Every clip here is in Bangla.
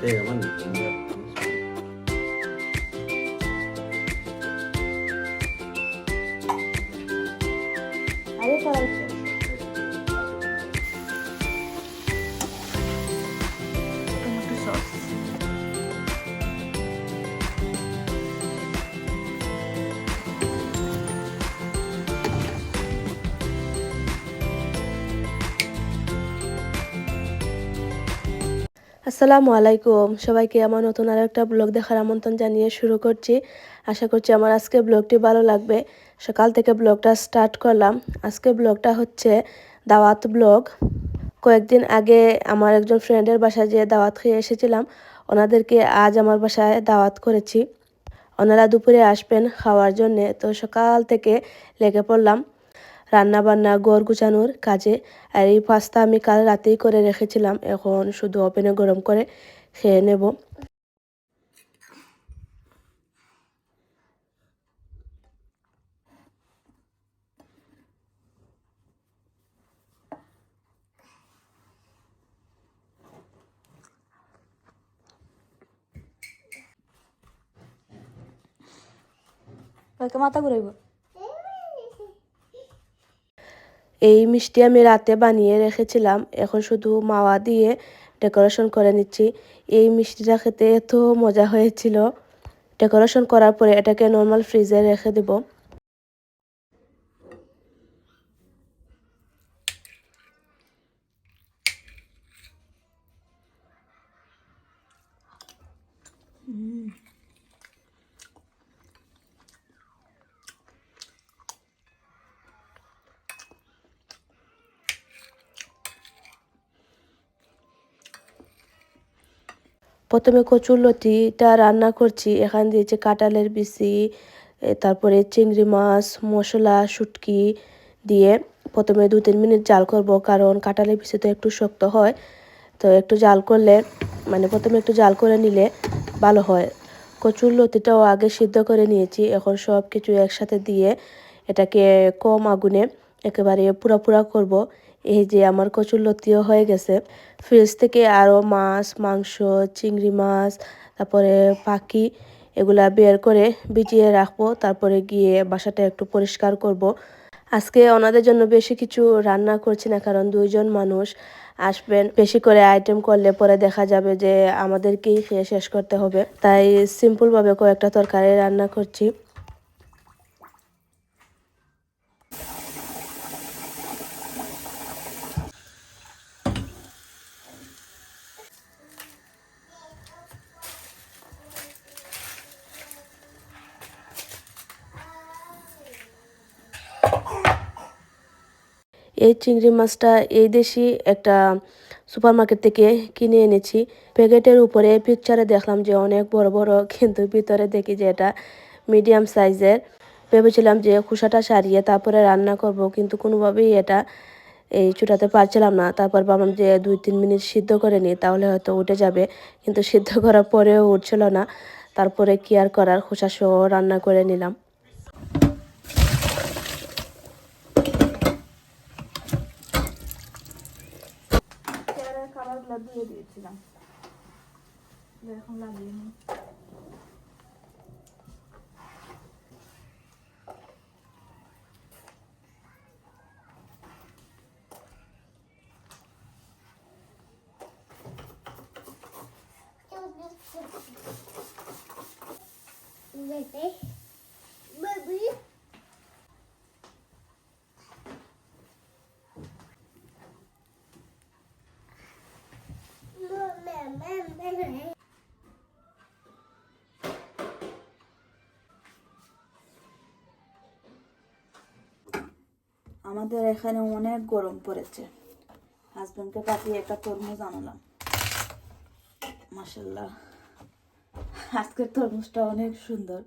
这什么你今天 আসসালামু আলাইকুম। সবাইকে আমার নতুন আরও একটা ব্লগ দেখার আমন্ত্রণ জানিয়ে শুরু করছি। আশা করছি আমার আজকে ব্লগটি ভালো লাগবে। সকাল থেকে ব্লগটা স্টার্ট করলাম। আজকে ব্লগটা হচ্ছে দাওয়াত ব্লগ। কয়েকদিন আগে আমার একজন ফ্রেন্ডের বাসায় যেয়ে দাওয়াত খেয়ে এসেছিলাম। ওনাদেরকে আজ আমার বাসায় দাওয়াত করেছি। ওনারা দুপুরে আসবেন খাওয়ার জন্যে। তো সকাল থেকে লেগে পড়লাম। রান্না বান্না গড় গুছানোর কাজে। আর এই পাস্তা আমি কাল রাতেই করে রেখেছিলাম। এখন শুধু ওভেনে গরম করে খেয়ে নেব। মাথা ঘুরাইব। এই মিষ্টি আমি রাতে বানিয়ে রেখেছিলাম। এখন শুধু মাওয়া দিয়ে ডেকোরেশন করে নিচ্ছি। এই মিষ্টিটা খেতে এত মজা হয়েছিল। ডেকোরেশন করার পরে এটাকে নর্মাল ফ্রিজে রেখে দেব। প্রথমে কচুর লতিটা রান্না করছি এখান দিয়েছে কাঁঠালের বিচি এ, তারপরে চিংড়ি মাছ মশলা শুটকি দিয়ে প্রথমে দু তিন মিনিট জাল করব কারণ কাঁঠালের বিচি তো একটু শক্ত হয় তো একটু জাল করলে মানে প্রথমে একটু জাল করে নিলে ভালো হয়। কচুর লতিটাও আগে সিদ্ধ করে নিয়েছি এখন সব কিছু একসাথে দিয়ে এটাকে কম আগুনে একেবারে পুরা পুরা করব। এই যে আমার কচুর লতিও হয়ে গেছে। ফ্রিজ থেকে আরও মাছ, মাংস, চিংড়ি মাছ, তারপরে পাখি এগুলা বের করে ভিজিয়ে রাখব। তারপরে গিয়ে বাসাটা একটু পরিষ্কার করব। আজকে ওনাদের জন্য বেশি কিছু রান্না করছি না, কারণ দুইজন মানুষ আসবেন। বেশি করে আইটেম করলে পরে দেখা যাবে যে আমাদেরকেই খেয়ে শেষ করতে হবে। তাই সিম্পলভাবে কয়েকটা তরকারি রান্না করছি। এই চিংড়ি মাছটা এই দেশি একটা সুপার মার্কেট থেকে কিনে এনেছি। প্যাকেটের উপরে পিকচারে দেখলাম যে অনেক বড় বড়, কিন্তু ভিতরে দেখি যে এটা মিডিয়াম সাইজের ভেবেছিলাম যে খোসাটা সারিয়ে তারপরে রান্না করব, কিন্তু কোনোভাবেই এটা এই চুটাতে পারছিলাম না। তারপর ভাবলাম যে দুই তিন মিনিট সিদ্ধ করে নিই, তাহলে হয়তো উঠে যাবে। কিন্তু সিদ্ধ করার পরেও উঠছিল না। তারপরে কি আর করার, খোসা সহ রান্না করে নিলাম। 来，坐椅子上。来，康拉迪。就是，喂，贝。আমাদের এখানে অনেক গরম পড়েছে। হাজব্যান্ডকে পাঠিয়ে একটা তরমুজ আনলাম। মাসাল্লাহ আজকের তরমুজটা অনেক সুন্দর।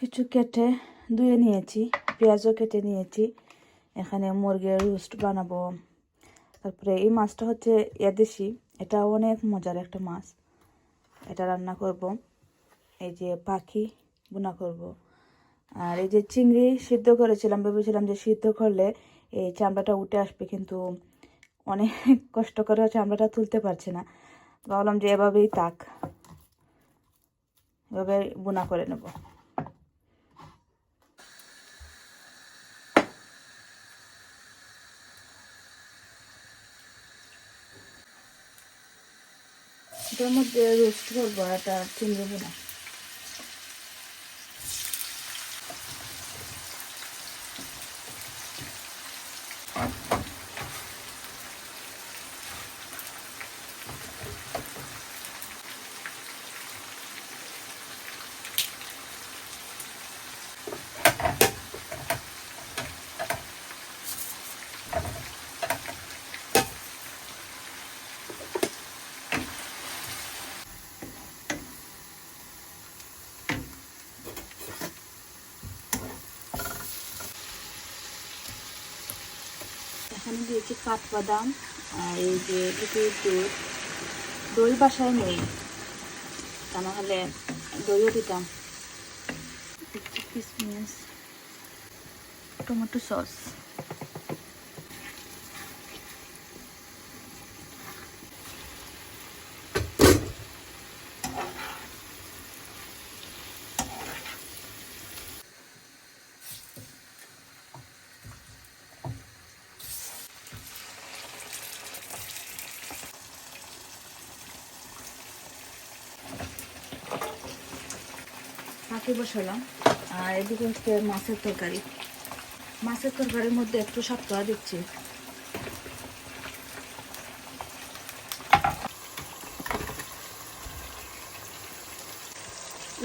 কিছু কেটে ধুয়ে নিয়েছি, পেঁয়াজও কেটে নিয়েছি। এখানে মুরগির রোস্ট বানাবো। তারপরে এই মাছটা হচ্ছে এদেশি এটা অনেক মজার একটা মাছ। এটা রান্না করব। এই যে পাখি বোনা করব। আর এই যে চিংড়ি সিদ্ধ করেছিলাম, ভেবেছিলাম যে সিদ্ধ করলে এই চামড়াটা উঠে আসবে, কিন্তু অনেক কষ্ট করে চামড়াটা তুলতে পারছে না। ভাবলাম যে এভাবেই তাক। এভাবে বোনা করে নেব। এটার মধ্যে রোস্ট করব একটা চিংড়ি বোনা কাঠ কাঠবাদাম আর এই যে একটু দুধ দই বাসায় নেই। তা নাহলে দইও দিতাম। কিসমিস টমেটো সস ফাঁকি বসালাম। আর এদিকে হচ্ছে মাছের তরকারি। মাছের তরকারির মধ্যে একটু সাতটা দিচ্ছি।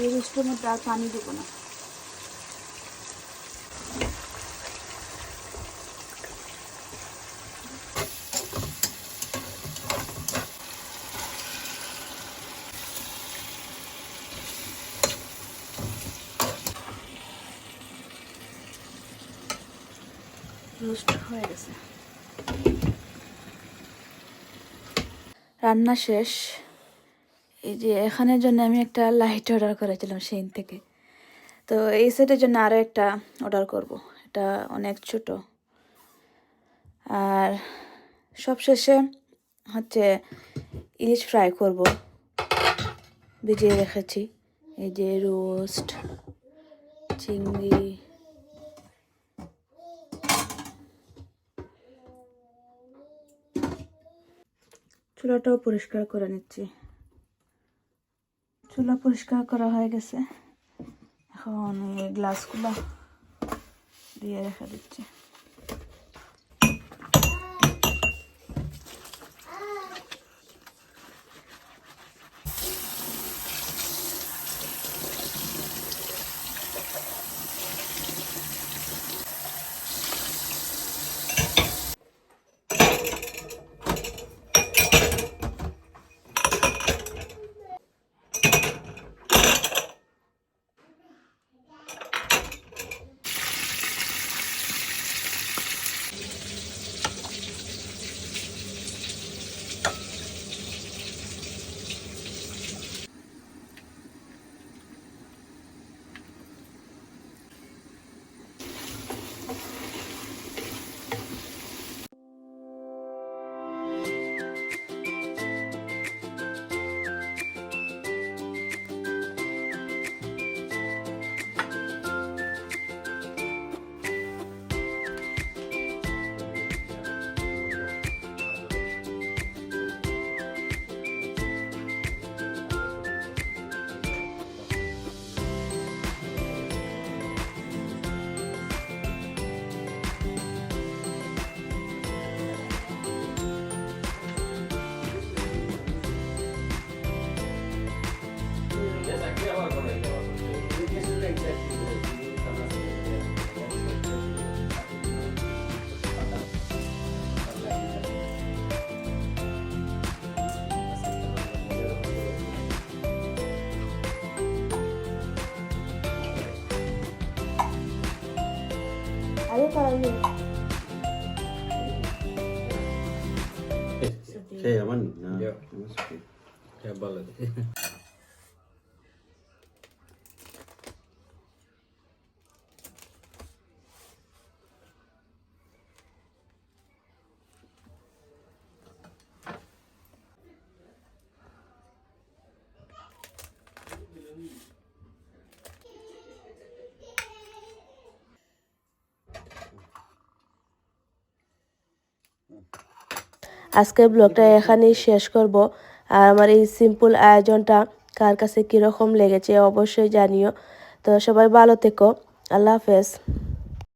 এই রুষ্টের মধ্যে আর পানি দেবো না। রোস্ট হয়ে গেছে। রান্না শেষ। এই যে এখানের জন্য আমি একটা লাইট অর্ডার করেছিলাম সেইন থেকে। তো এই সেটের জন্য আরও একটা অর্ডার করব। এটা অনেক ছোট। আর সবশেষে হচ্ছে ইলিশ ফ্রাই করব। ভিজিয়ে রেখেছি। এই যে রোস্ট চিংড়ি চুলাটাও পরিষ্কার করে নিচ্ছি। চুলা পরিষ্কার করা হয়ে গেছে। এখন গ্লাসগুলো দিয়ে রেখে দিচ্ছি। আরে পারবে Hey, aman. No, Yeah. that's okay. Ya আজকে ব্লগটা এখানেই শেষ করব। আর আমার এই সিম্পল আয়োজনটা কার কাছে কীরকম লেগেছে অবশ্যই জানিও। তো সবাই ভালো থেকো। আল্লাহ হাফেজ।